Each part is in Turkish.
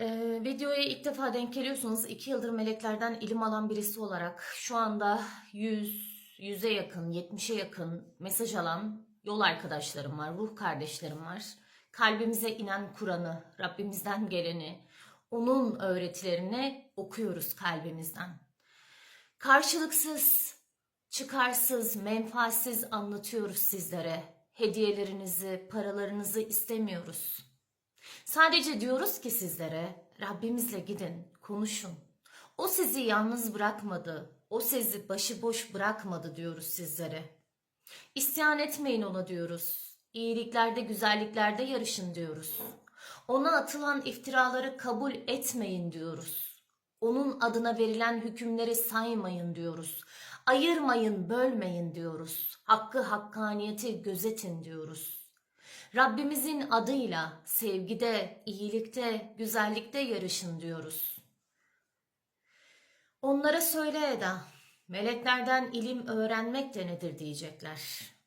Ee, videoya ilk defa denk geliyorsanız iki yıldır meleklerden ilim alan birisi olarak şu anda 100, 100'e yakın, 70'e yakın mesaj alan yol arkadaşlarım var, ruh kardeşlerim var. Kalbimize inen Kur'an'ı, Rabbimizden geleni, onun öğretilerini okuyoruz kalbimizden. Karşılıksız, çıkarsız, menfaatsiz anlatıyoruz sizlere. Hediyelerinizi, paralarınızı istemiyoruz. Sadece diyoruz ki sizlere Rabbimizle gidin, konuşun. O sizi yalnız bırakmadı, o sizi başıboş bırakmadı diyoruz sizlere. İsyan etmeyin ona diyoruz. İyiliklerde, güzelliklerde yarışın diyoruz. Ona atılan iftiraları kabul etmeyin diyoruz. Onun adına verilen hükümleri saymayın diyoruz. Ayırmayın, bölmeyin diyoruz. Hakkı, hakkaniyeti gözetin diyoruz. Rabbimizin adıyla sevgide, iyilikte, güzellikte yarışın diyoruz. Onlara söyle Eda, meleklerden ilim öğrenmek de nedir diyecekler.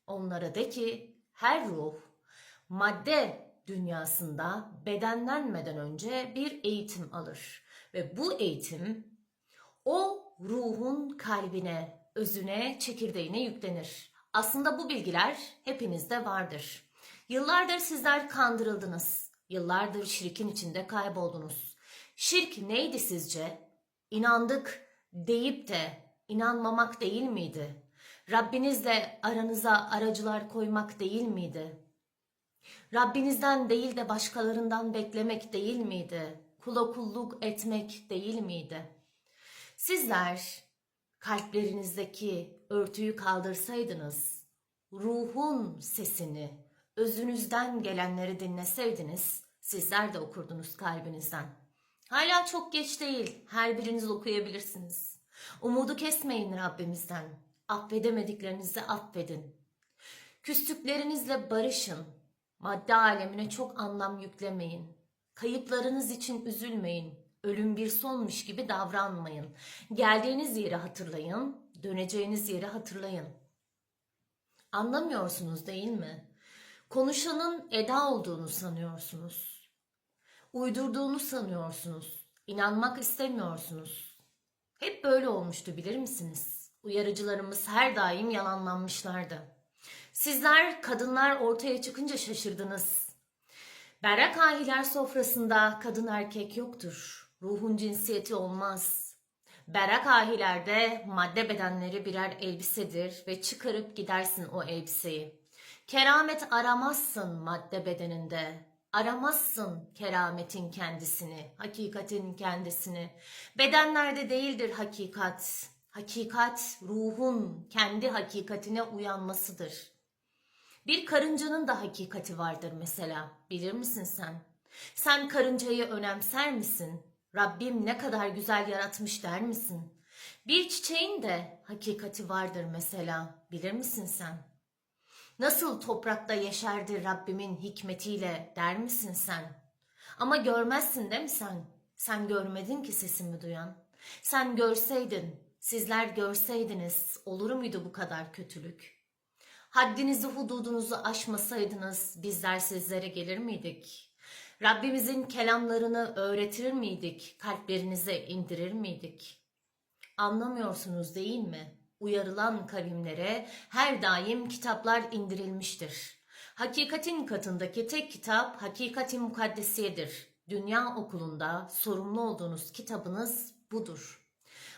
Onlara de ki her ruh madde dünyasında bedenlenmeden önce bir eğitim alır. Ve bu eğitim o ruhun kalbine, özüne, çekirdeğine yüklenir. Aslında bu bilgiler hepinizde vardır. Yıllardır sizler kandırıldınız. Yıllardır şirkin içinde kayboldunuz. Şirk neydi sizce? İnandık deyip de inanmamak değil miydi? Rabbinizle aranıza aracılar koymak değil miydi? Rabbinizden değil de başkalarından beklemek değil miydi? Kula kulluk etmek değil miydi? Sizler kalplerinizdeki örtüyü kaldırsaydınız, ruhun sesini, özünüzden gelenleri dinleseydiniz, sizler de okurdunuz kalbinizden. Hala çok geç değil, her biriniz okuyabilirsiniz. Umudu kesmeyin Rabbimizden. Affedemediklerinizi affedin. Küstüklerinizle barışın. Madde alemine çok anlam yüklemeyin. Kayıplarınız için üzülmeyin. Ölüm bir sonmuş gibi davranmayın. Geldiğiniz yeri hatırlayın, döneceğiniz yeri hatırlayın. Anlamıyorsunuz değil mi? Konuşanın Eda olduğunu sanıyorsunuz. Uydurduğunu sanıyorsunuz. İnanmak istemiyorsunuz. Hep böyle olmuştu bilir misiniz? Uyarıcılarımız her daim yalanlanmışlardı. Sizler kadınlar ortaya çıkınca şaşırdınız. Berrak ahiler sofrasında kadın erkek yoktur. Ruhun cinsiyeti olmaz. Berrak ahilerde madde bedenleri birer elbisedir ve çıkarıp gidersin o elbiseyi. Keramet aramazsın madde bedeninde. Aramazsın kerametin kendisini, hakikatin kendisini. Bedenlerde değildir hakikat. Hakikat ruhun kendi hakikatine uyanmasıdır. Bir karıncanın da hakikati vardır mesela. Bilir misin sen? Sen karıncayı önemser misin? Rabbim ne kadar güzel yaratmış der misin? Bir çiçeğin de hakikati vardır mesela. Bilir misin sen? Nasıl toprakta yeşerdi Rabbimin hikmetiyle der misin sen? Ama görmezsin değil mi sen? Sen görmedin ki sesimi duyan. Sen görseydin, sizler görseydiniz olur muydu bu kadar kötülük? Haddinizi hududunuzu aşmasaydınız bizler sizlere gelir miydik? Rabbimizin kelamlarını öğretir miydik? Kalplerinize indirir miydik? Anlamıyorsunuz değil mi? Uyarılan kavimlere her daim kitaplar indirilmiştir. Hakikatin katındaki tek kitap Hakikati Mukaddesiyedir. Dünya okulunda sorumlu olduğunuz kitabınız budur.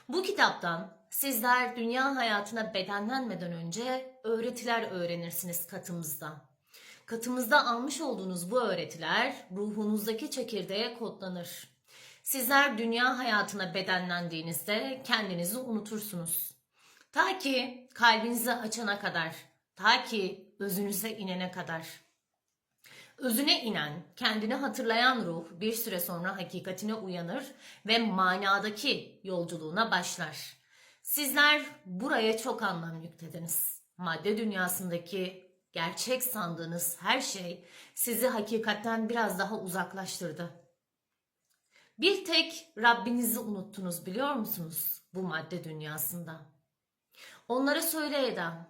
Bu kitaptan sizler dünya hayatına bedenlenmeden önce öğretiler öğrenirsiniz katımızda. Katımızda almış olduğunuz bu öğretiler ruhunuzdaki çekirdeğe kodlanır. Sizler dünya hayatına bedenlendiğinizde kendinizi unutursunuz. Ta ki kalbinizi açana kadar, ta ki özünüze inene kadar. Özüne inen, kendini hatırlayan ruh bir süre sonra hakikatine uyanır ve manadaki yolculuğuna başlar. Sizler buraya çok anlam yüklediniz. Madde dünyasındaki gerçek sandığınız her şey sizi hakikatten biraz daha uzaklaştırdı. Bir tek Rabbinizi unuttunuz biliyor musunuz bu madde dünyasında? Onlara söyle Eda.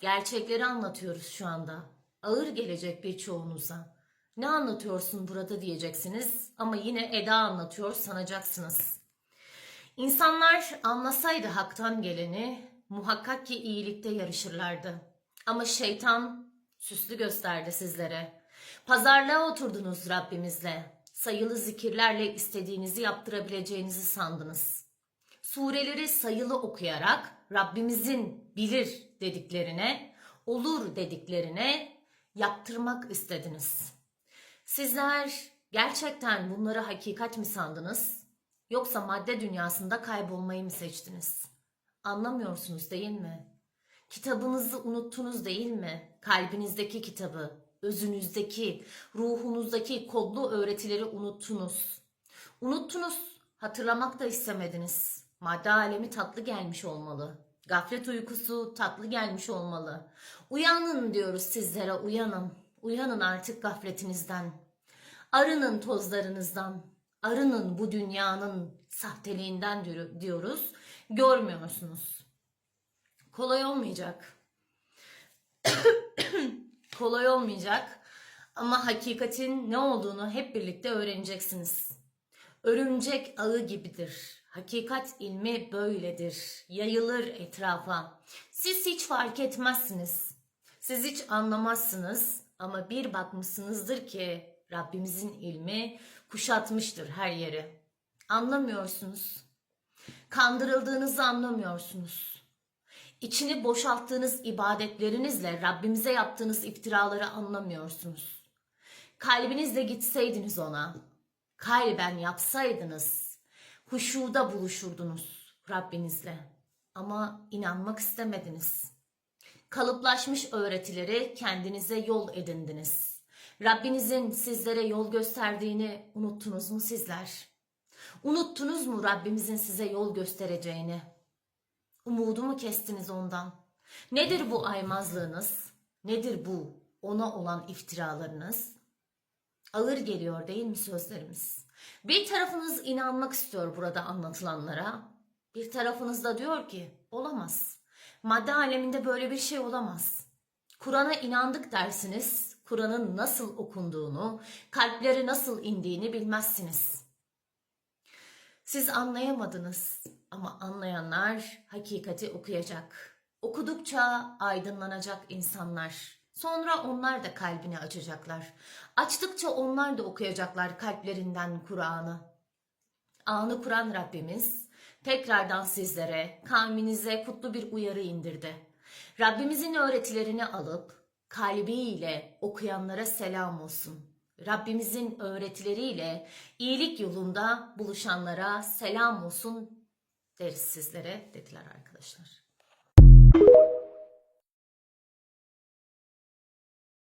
Gerçekleri anlatıyoruz şu anda. Ağır gelecek birçoğunuza. Ne anlatıyorsun burada diyeceksiniz ama yine Eda anlatıyor sanacaksınız. İnsanlar anlasaydı haktan geleni muhakkak ki iyilikte yarışırlardı. Ama şeytan süslü gösterdi sizlere. Pazarlığa oturdunuz Rabbimizle. Sayılı zikirlerle istediğinizi yaptırabileceğinizi sandınız. Sureleri sayılı okuyarak Rabbimizin bilir dediklerine, olur dediklerine yaptırmak istediniz. Sizler gerçekten bunları hakikat mi sandınız? Yoksa madde dünyasında kaybolmayı mı seçtiniz? Anlamıyorsunuz değil mi? Kitabınızı unuttunuz değil mi? Kalbinizdeki kitabı, özünüzdeki, ruhunuzdaki kodlu öğretileri unuttunuz. Unuttunuz, hatırlamak da istemediniz. Madde alemi tatlı gelmiş olmalı. Gaflet uykusu tatlı gelmiş olmalı. Uyanın diyoruz sizlere, uyanın. Uyanın artık gafletinizden. Arının tozlarınızdan. Arının bu dünyanın sahteliğinden diyor- diyoruz. Görmüyorsunuz. Kolay olmayacak. Kolay olmayacak. Ama hakikatin ne olduğunu hep birlikte öğreneceksiniz. Örümcek ağı gibidir. Hakikat ilmi böyledir. Yayılır etrafa. Siz hiç fark etmezsiniz. Siz hiç anlamazsınız ama bir bakmışsınızdır ki Rabbimizin ilmi kuşatmıştır her yeri. Anlamıyorsunuz. Kandırıldığınızı anlamıyorsunuz. İçini boşalttığınız ibadetlerinizle Rabbimize yaptığınız iftiraları anlamıyorsunuz. Kalbinizle gitseydiniz ona, kalben yapsaydınız, huşuda buluşurdunuz Rabbinizle. Ama inanmak istemediniz. Kalıplaşmış öğretileri kendinize yol edindiniz. Rabbinizin sizlere yol gösterdiğini unuttunuz mu sizler? Unuttunuz mu Rabbimizin size yol göstereceğini? Umudu mu kestiniz ondan? Nedir bu aymazlığınız? Nedir bu ona olan iftiralarınız? Ağır geliyor değil mi sözlerimiz? Bir tarafınız inanmak istiyor burada anlatılanlara. Bir tarafınız da diyor ki olamaz. Madde aleminde böyle bir şey olamaz. Kur'an'a inandık dersiniz. Kur'an'ın nasıl okunduğunu, kalplere nasıl indiğini bilmezsiniz. Siz anlayamadınız ama anlayanlar hakikati okuyacak. Okudukça aydınlanacak insanlar. Sonra onlar da kalbini açacaklar. Açtıkça onlar da okuyacaklar kalplerinden Kur'an'ı. Anı Kur'an Rabbimiz tekrardan sizlere, kavminize kutlu bir uyarı indirdi. Rabbimizin öğretilerini alıp kalbiyle okuyanlara selam olsun. Rabbimizin öğretileriyle iyilik yolunda buluşanlara selam olsun deriz sizlere dediler arkadaşlar.